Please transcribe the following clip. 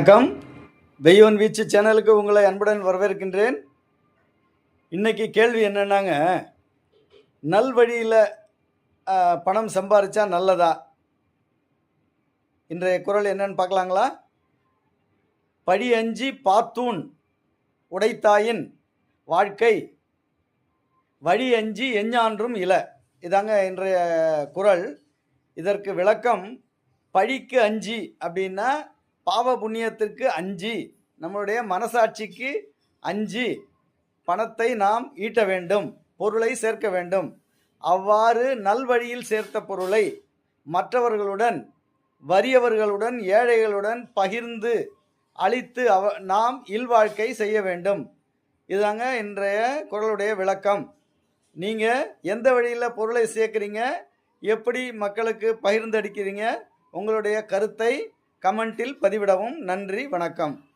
வணக்கம். தெய்வன் வீச்சு சேனலுக்கு உங்களை அன்புடன் வரவேற்கின்றேன். இன்னைக்கு கேள்வி என்னென்னாங்க நல்வழியில் பணம் சம்பாரித்தா நல்லதா? இன்றைய குரல் என்னன்னு பார்க்கலாங்களா? படி அஞ்சி பாத்தூன் உடைத்தாயின் வாழ்க்கை. வழி அஞ்சி எஞ்ஞான்றும் இல. இதாங்க இன்றைய குரல். இதற்கு விளக்கம் பழிக்கு அஞ்சி அப்படின்னா பாவ புண்ணியத்திற்கு அஞ்சு நம்மளுடைய மனசாட்சிக்கு அஞ்சு பணத்தை நாம் ஈட்ட வேண்டும் பொருளை சேர்க்க வேண்டும். அவ்வாறு நல்வழியில் சேர்த்த பொருளை மற்றவர்களுடன் வறியவர்களுடன் ஏழைகளுடன் பகிர்ந்து அளித்து அவ நாம் இல்வாழ்க்கை செய்ய வேண்டும். இதுதாங்க இன்றைய குரலுடைய விளக்கம். நீங்கள் எந்த வழியில் பொருளை சேர்க்குறீங்க எப்படி மக்களுக்கு பகிர்ந்தடிக்கிறீங்க உங்களுடைய கருத்தை கமெண்டில் பதிவிடவும் நன்றி வணக்கம்.